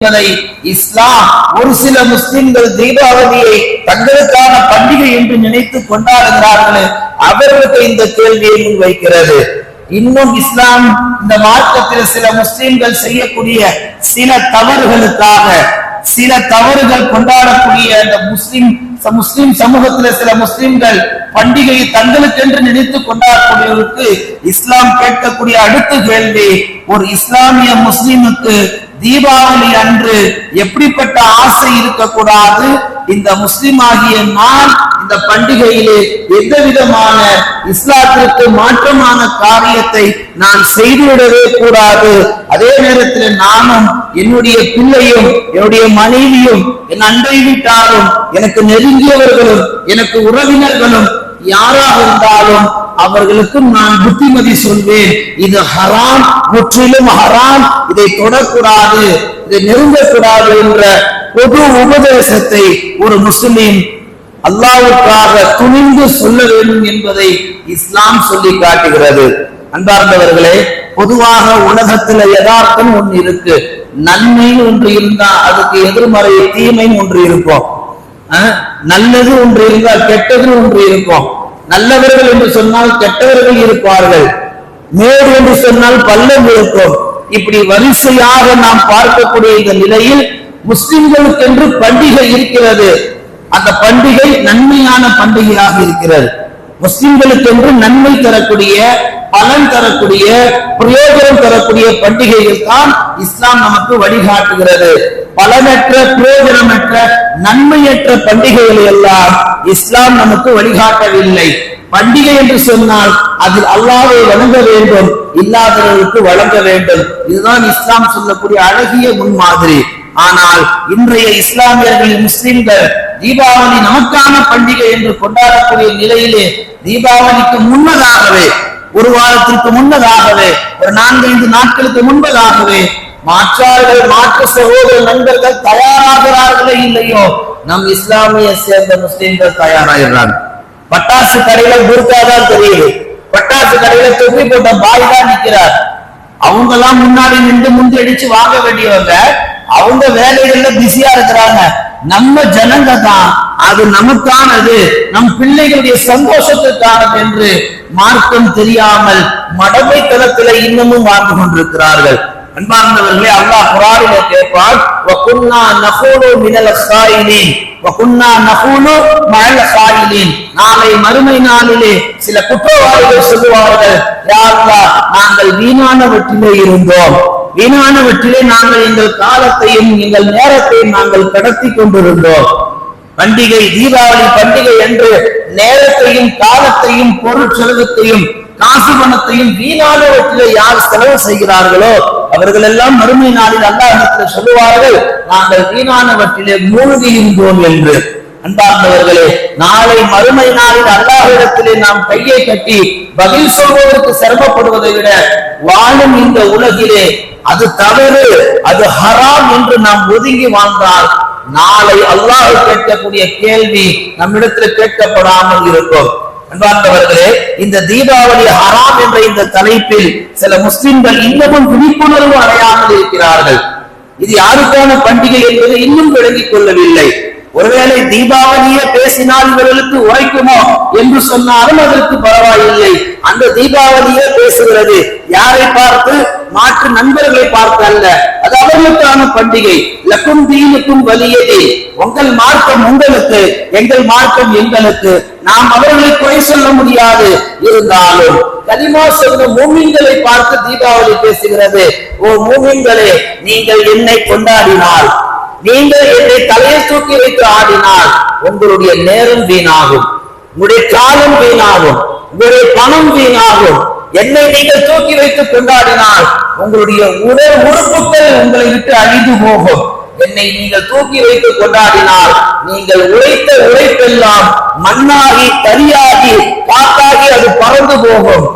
என்பதை இஸ்லாம் ஒரு சில முஸ்லிம்கள் தீபாவளியை தங்களுக்கான பண்டிகை என்று நினைத்து கொண்டாடுகிறார்கள் அவர்களுக்கு இந்த கேள்வியை முன்வைக்கிறது. இன்னும் இஸ்லாம் இந்த மார்க்கத்தில் சில முஸ்லிம்கள் செய்யக்கூடிய சில தவறுகளுக்காக சில தவறுகள் கொண்டாடக்கூடிய அந்த முஸ்லிம் முஸ்லிம் சமூகத்தில் சில முஸ்லிம்கள் பண்டிகையை தங்களுக்கென்று நினைத்து கொண்டாடக்கூடியவருக்கு இஸ்லாம் கேட்கக்கூடிய அடுத்த கேள்வி ஒரு இஸ்லாமிய முஸ்லிமுக்கு தீபாவளி அன்று எப்படிப்பட்ட ஆசை இருக்கக்கூடாது? இந்த முஸ்லிம் ஆகிய நான் இந்த பண்டிகையிலே எந்த விதமான இஸ்லாத்திற்கு மாற்றமான காரியத்தை நான் செய்துவிடவே கூடாது. அதே நேரத்தில் நானும் என்னுடைய பிள்ளையும் என்னுடைய மனைவியும் என் அன்றை வீட்டாரும் எனக்கு நெருங்கியவர்களும் எனக்கு உறவினர்களும் யாராக இருந்தாலும் அவர்களுக்கும் நான் புத்திமதி சொல்வேன். இது ஹராம் முற்றிலும் ஹராம். இதை தொடக்கூடாது இதை நெருங்கக்கூடாது என்ற பொது உபதேசத்தை ஒரு முஸ்லிம் அல்லாவுக்காக துணிந்து சொல்ல வேண்டும் என்பதை இஸ்லாம் சொல்லி காட்டுகிறது. அன்பார்ந்தவர்களே பொதுவாக உலகத்துல யதார்த்தம் ஒன்று இருக்கு. நன்மை ஒன்று இருந்தா அதுக்கு எதிர்மறை தீமைன்னு ஒன்று இருக்கும். நல்லது ஒன்று இருந்தால் கெட்டது ஒன்று இருக்கும். நல்லவர்கள் என்று சொன்னால் கெட்டவர்கள் இருப்பார்கள். மேடு என்று சொன்னால் பள்ளம் இருக்கும். இப்படி வரிசையாக நாம் பார்க்கக்கூடிய இந்த நிலையில் முஸ்லிம்களுக்கென்று பண்டிகை இருக்கிறது. அந்த பண்டிகை நன்மையான பண்டிகையாக இருக்கிறது. முஸ்லிம்களுக்கென்று நன்மை தரக்கூடிய பலன் தரக்கூடிய பிரயோஜனம் தரக்கூடிய பண்டிகைகள் தான் இஸ்லாம் நமக்கு வழிகாட்டுகிறது. பலனற்ற பிரயோஜனமற்ற நன்மையற்ற பண்டிகைகளை எல்லாம் இஸ்லாம் நமக்கு வழிகாட்டவில்லை. பண்டிகை என்று சொன்னால் அதில் அல்லாவை வழங்க வேண்டும் இல்லாதவர்களுக்கு வழங்க வேண்டும். இதுதான் இஸ்லாம் சொல்லக்கூடிய அழகிய முன்மாதிரி. ஆனால் இன்றைய இஸ்லாமியர்கள் முஸ்லிம்கள் தீபாவளி நமக்கான பண்டிகை என்று கொண்டாடக்கூடிய நிலையிலே தீபாவளிக்கு முன்னதாகவே ஒரு வாரத்திற்கு முன்னதாகவே ஒரு நான்கைந்து நாட்களுக்கு முன்பதாகவே மாற்றார்கள் மாற்று சகோதர நண்பர்கள் தயாராகிறார்களே இல்லையோ? நம் இஸ்லாமிய சேர்ந்த முஸ்லிம்கள் தயாராகிறாங்க பட்டாசு கடையில குர்கா தான் தெரியுது. பட்டாசு கடையில தொப்பி போட்ட பாய் தான் நிற்கிறார் அவங்க எல்லாம் முன்னாடி நின்று முந்தி அடிச்சு வாங்க வேண்டியவங்க அவங்க வேலைகள்ல பிஸியா இருக்கிறாங்க. நம்ம ஜனங்க தான் அது நமக்கானது. நம் பிள்ளைகளுடைய சந்தோஷத்துக்கானது என்று மார்க்கம் தெரியாமல் மடமை தளத்தில இன்னமும் வாழ்ந்து கொண்டிருக்கிறார்கள். அன்பார்ந்தவர்களே அல்லாஹ் குரானிலே கேட்பார் வகுன்னா நஹூலு மினல் சாயிலின் வகுன்னா நஹூலு மஅல் சாயிலின் நாளை மறுமை நாளிலே சில குற்றவாளிகள் சொல்லுவார்கள் யாருலா நாங்கள் வீணானவற்றிலே இருந்தோம். வீணானவற்றிலே நாங்கள் எங்கள் காலத்தையும் எங்கள் நேரத்தையும் நாங்கள் கடத்தி கொண்டிருந்தோம். பண்டிகை தீபாவளி பண்டிகை என்று நேரத்தையும் காலத்தையும் பொருள் செலவத்தையும் காசு பணத்தையும் வீணானவற்றிலே யார் செலவு செய்கிறார்களோ அவர்கள் எல்லாம் மறுமை நாளில் அல்லாஹத்தில் சொல்லுவார்கள் நாங்கள் வீணானவற்றிலே மூழ்கியிருந்தோம் என்று. அன்பார்ந்தவர்களே நாளை மறுமை நாளில் அல்லாஹிடத்திலே நாம் கையை கட்டி பதில் சொல்வதற்கு சிரமப்படுவதை விட வாழும் இந்த உலகிலே அது தவறு அது ஹராம் என்று நாம் ஒதுங்கி வாழ்ந்தால் நாளை அல்லாஹ் கேட்கக்கூடிய கேள்வி நம்மிடத்தில் கேட்கப்படாமல் இருக்கும். அன்பார்ந்தவர்களே இந்த தீபாவளி ஹராம் என்ற இந்த தலைப்பில் சில முஸ்லிம்கள் இன்னமும் விழிப்புணர்வு அடையாமல் இருக்கிறார்கள். இது யாருக்கான பண்டிகை என்பதை இன்னும் விளங்கிக் கொள்ளவில்லை. ஒருவேளை தீபாவளியே பேசினால் இவர்களுக்கு உரைக்குமோ என்று சொன்னாலும் அதற்கு பரவாயில்லை. அந்த தீபாவளியே பேசுகிறது யாரை பார்த்து? மாற்று நண்பர்களை பார்த்து அல்ல. அது அவர்களுக்கான பண்டிகை. லக்கும் தீனுக்கும் வலியதே. உங்கள் மார்க்கம் உங்களுக்கு எங்கள் மார்க்கம் எங்களுக்கு. நாம் அவர்களை குறை சொல்ல முடியாது. இருந்தாலும் கலிமா சொன்ன மூமின்களை பார்த்து தீபாவளி பேசுகிறது. ஓ மூமின்களே நீங்கள் என்னை கொண்டாடினால் நீங்கள் என்னை தலையை தூக்கி வைத்து ஆடினால் உங்களுடைய நேரம் வீணாகும். உங்களுடைய காலம் வீணாகும். உங்களுடைய பணம் வீணாகும். என்னை நீங்கள் தூக்கி வைத்து கொண்டாடினால் உங்களுடைய உடல் உறுப்புகள் உங்களை விட்டு அழிந்து போகும். என்னை நீங்கள் தூக்கி வைத்து கொண்டாடினால் நீங்கள் உழைத்த உழைப்பெல்லாம் மண்ணாகி தரியாகி காத்தாகி அது பறந்து போகும்.